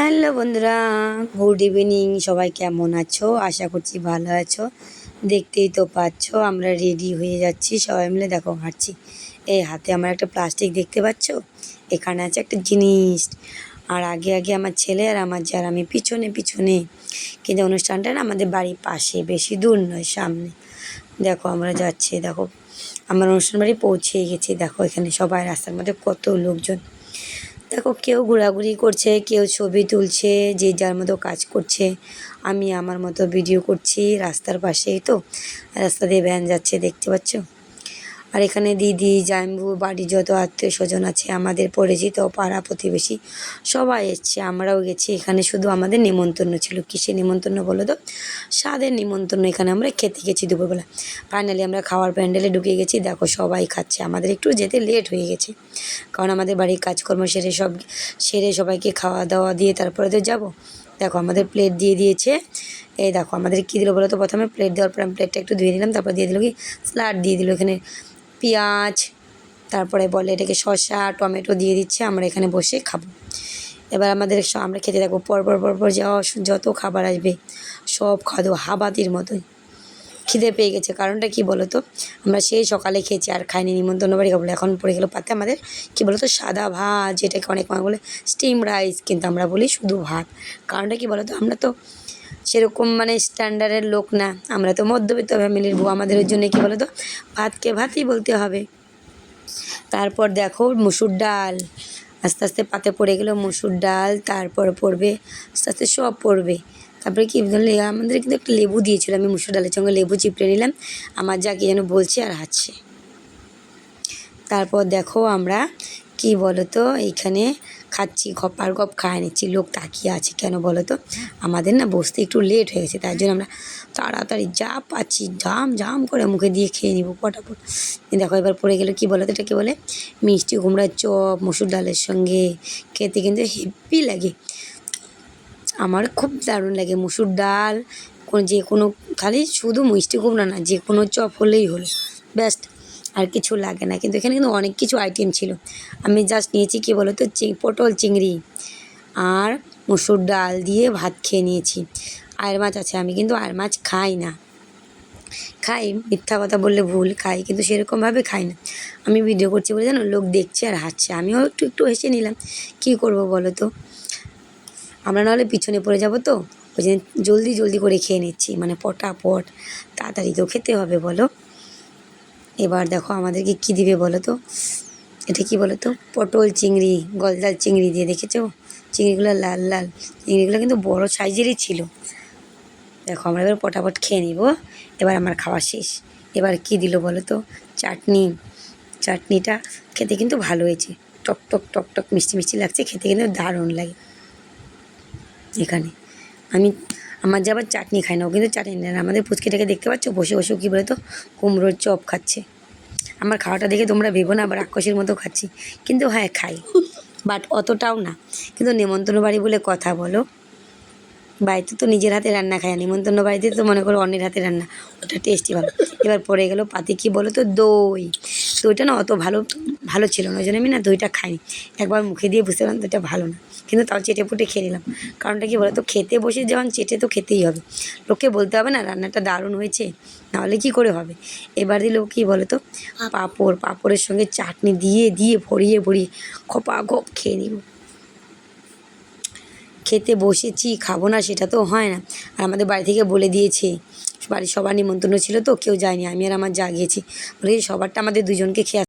Hello বন্ধুরা, good evening, সবাই কেমন আছো? আশা করছি ভালো আছো। দেখতেই তো পাচ্ছ, আমরা রেডি হয়ে যাচ্ছি, সবাই মিলে দেখো হাঁটছি। এই হাতে আমার একটা প্লাস্টিক দেখতে পাচ্ছ? এখানে আছে একটা জিনিস। আর আগে আগে আমার ছেলে আর আমার যার, আমি পিছনে পিছনে। কিন্তু অনুষ্ঠানটা না আমাদের বাড়ির পাশে, বেশি দূর নয়, সামনে। দেখো আমরা যাচ্ছি, দেখো। আমার অনুষ্ঠান বাড়ি পৌঁছেই গেছি, দেখো এখানে সবাই রাস্তার মধ্যে কত লোকজন। দেখো, কেউ ঘোরাঘুরি করছে, কেউ ছবি তুলছে, যে যার মতো কাজ করছে। আমি আমার মতো ভিডিও করছি রাস্তার পাশেই তো। রাস্তা দিয়ে ভ্যান যাচ্ছে, দেখতে পাচ্ছ? আর এখানে দিদি জাইম্বু বাড়ির যত আত্মীয় স্বজন আছে, আমাদের পরিচিত, পাড়া প্রতিবেশী সবাই এসছে। আমরাও গেছি। এখানে শুধু আমাদের নিমন্ত্রণ ছিল। কিসের নিমন্ত্রণ বলো তো? স্বাদের নিমন্ত্রণ এখানে। আমরা খেতে গেছি দুপুরবেলা। ফাইনালি আমরা খাওয়ার প্যান্ডেলে ঢুকে গেছি। দেখো, সবাই খাচ্ছে। আমাদের একটু যেতে লেট হয়ে গেছে। কারণ আমাদের বাড়ির কাজকর্ম সেরে সব, সেরে সবাইকে খাওয়া দাওয়া দিয়ে তারপরে তো যাব। দেখো, আমাদের প্লেট দিয়ে দিয়েছে। এই দেখো, আমাদের কী দিল বলো তো? প্রথমে প্লেট দেওয়ার পর আমি প্লেটটা একটু ধুয়ে নিলাম। তারপর দিয়ে দিল কি? স্লাড দিয়ে দিল এখানে। পেঁয়াজ, তারপরে বলে এটাকে শসা, টমেটো দিয়ে দিচ্ছে, আমরা এখানে বসে খাব। এবার আমাদের আমরা খেতে থাকব পরপর পরপর যাওয়া যত খাবার আসবে, সব খাদো হাবাতির মতোই। খিদে পেয়ে গেছে, কারণটা কি বলো তো আমরা সেই সকালে খেয়েছি, আর খাইনি, নিমন্ত্রণ বাড়ি খাব এখন পড়ে গেলো পাতে আমাদের কি বলো তো সাদা ভাত, যেটাকে অনেক মানুষ বলে স্টিম রাইস কিন্তু আমরা বলি শুধু ভাত। কারণটা কি বলো তো আমরা তো সেরকম মানে স্ট্যান্ডার্ডের লোক না। আমরা তো মধ্যবিত্ত ফ্যামিলির বউ, আমাদের জন্য কী বলো তো ভাতকে ভাতই বলতে হবে। তারপর দেখো মুসুর ডাল, আস্তে আস্তে পাতে পড়ে গেলো মুসুর ডাল, তারপর পড়বে, আস্তে আস্তে সব পড়বে। তারপরে কি আমাদের কিন্তু একটা লেবু দিয়েছিল, আমি মুসুর ডালের সঙ্গে লেবু চিপড়ে নিলাম, আমার যা কি যেন বলছে আর হাঁটছে। তারপর দেখো আমরা কি বলো তো এইখানে খাচ্ছি খপার গপ খায় নিচ্ছি, লোক তাকিয়ে আছে কেন বলো তো আমাদের না বসতে একটু লেট হয়ে গেছে, তার জন্য আমরা তাড়াতাড়ি যা পাচ্ছি জাম জাম করে মুখে দিয়ে খেয়ে নিবো পটাপট। দেখো এবার পড়ে গেলো কি বলো তো এটা কি বলে মিষ্টি কুমড়ার চপ, মসুর ডালের সঙ্গে। খেতে কিন্তু হেভি লাগে। আমার খুব দারুণ লাগে মুসুর ডাল, কোনো যে কোনো, খালি শুধু মিষ্টি কুমড়া না, যে কোনো চপ হলেই হলো। ব্যাস্ট আর কিছু লাগে না। কিন্তু এখানে কিন্তু অনেক কিছু আইটেম ছিল। আমি জাস্ট নিয়েছি কি বলো তো চি, পটল চিংড়ি আর মুসুর ডাল দিয়ে ভাত খেয়ে নিয়েছি। আয়ের মাছ আছে, আমি কিন্তু আয়ের মাছ খাই না। খাই, মিথ্যা কথা বললে ভুল, খাই, কিন্তু সেরকমভাবে খাই না। আমি ভিডিও করছি বলে জানো, লোক দেখছে আর হাসছে। আমিও একটু একটু হেসে নিলাম। কী করব বলো তো? আমরা নাহলে পিছনে পড়ে যাব তো? ওই জন্য জলদি জলদি করে খেয়ে নিচ্ছি। মানে পটাপট, তাড়াতাড়ি তো খেতে হবে বলো। এবার দেখো আমাদেরকে কী দিবে বলো তো এটা কি বলো তো পটল চিংড়ি, গলদাল চিংড়ি দিয়ে দেখেছ? চিংড়িগুলো লাল লাল। চিংড়িগুলো কিন্তু বড় সাইজেরই ছিল। দেখো আমরা এবার পটাপট খেয়ে নিব। এবার আমার খাওয়া শেষ। এবার কি দিল বলো তো চাটনি। চাটনিটা খেতে কিন্তু ভালো হয়েছে। টক টক টক টক মিষ্টি মিষ্টি লাগছে। খেতে কিন্তু দারুণ লাগে। এখানে আমি আমার যে আবার চাটনি খাই না, ও কিন্তু চাটনি নেয় না। আমাদের পুচকিটাকে দেখতে পাচ্ছ? বসে বসে কী বলে তো কুমড়োর চপ খাচ্ছে। আমার খাওয়াটা দেখে তোমরা ভেবো না, আবার রাক্ষসের মতো খাচ্ছি। কিন্তু হ্যাঁ খাই। বাট অতটাও না। কিন্তু নেমন্তন্ন বাড়ি বলে কথা বলো। বাড়িতে তো নিজের হাতে রান্না আর নিমন্ত্রণ বাড়িতে তো মনে করো অন্যের হাতে রান্না। ওটা টেস্টি ভালো। এবার পড়ে গেল পাতে কি বলো তো দই। দইটা না অত ভালো ভালো ছিল না। ওই জন্য আমি না দইটা খাইনি। একবার মুখে দিয়ে বুঝতে পারলাম দইটা ভালো না। কিন্তু তাও চেটে পুটে খেয়ে নিলাম। কারণটা কি বলো তো খেতে বসে যখন চেটে তো খেতেই হবে। লোককে বলতে হবে না, রান্নাটা দারুণ হয়েছে, নাহলে কি করে হবে? এবার দিলেও কি বলো তো পাঁপড়, পাঁপড়ের সঙ্গে চাটনি দিয়ে দিয়ে ভরিয়ে ভরিয়ে খপা, খপ খেয়ে নিব। খেতে বসেছি, খাব না সেটা তো হয় না। আর আমাদের বাড়ি থেকে বলে দিয়েছে বাড়ির সবার নিমন্ত্রণ ছিল তো, কেউ যায়নি, আমি আর আমার যা গিয়েছি। বলে সবারটা আমাদের দুজনকে খেয়ে